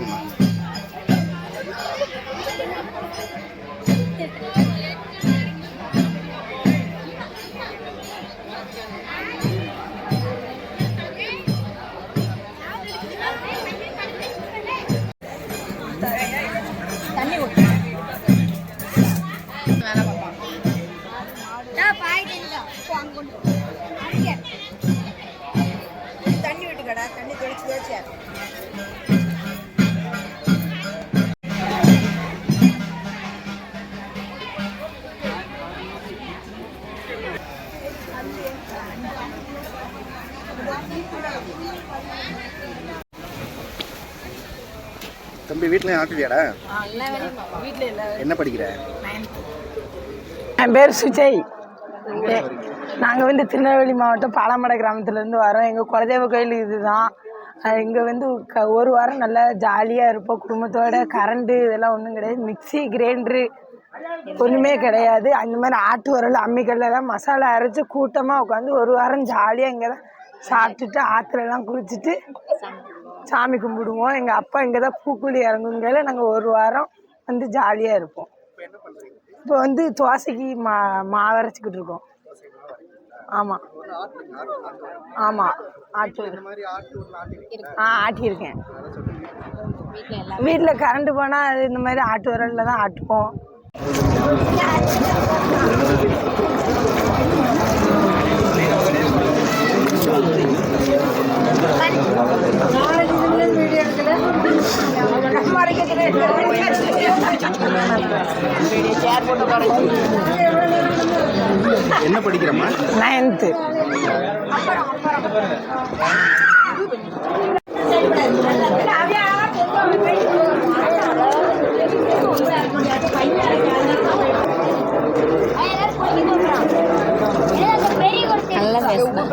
இறங்கணும் தண்ணி விட்டுக்கடா. தண்ணி தெளிச்சு தெளிச்சு. தம்பி ஆட்டுவியாடா வீட்டில் எல்லா என்ன படிக்கிற? என் பேர் சுஜய். நாங்கள் வந்து திருநெல்வேலி மாவட்டம் பாலமடை கிராமத்துலேருந்து வரோம். எங்கள் குலதெய்வ கோயில் இதுதான். இங்கே வந்து க ஒரு வாரம் நல்லா ஜாலியாக இருப்போம். குடும்பத்தோட கரண்ட்டு இதெல்லாம் ஒன்றும் கிடையாது. மிக்ஸி கிரைண்டரு ஒன்றுமே கிடையாது. அந்த மாதிரி ஆட்டு உரல் அம்மிக்கல்லாம் மசாலா அரைச்சி கூட்டமாக உட்காந்து ஒரு வாரம் ஜாலியாக இங்கே தான் சாப்பிட்டுட்டு ஆற்றுலலாம் குளிச்சுட்டு சாமி கும்பிடுவோம். எங்கள் அப்பா இங்கே தான் பூக்குழி இறங்குங்கையில் நாங்கள் ஒரு வாரம் வந்து ஜாலியாக இருப்போம். இப்போ வந்து தோசைக்கு மா மாவரைச்சிக்கிட்டு இருக்கோம். ஆமாம் ஆமாம் ஆட்டு ஆ ஆட்டியிருக்கேன் வீட்டில் கரண்ட் போனால் அது இந்த மாதிரி ஆட்டு உரலில் தான் ஆட்டுவோம். என்ன படிக்கிறம்மா? நைன்த்து. நல்லா பேசுகிறேன்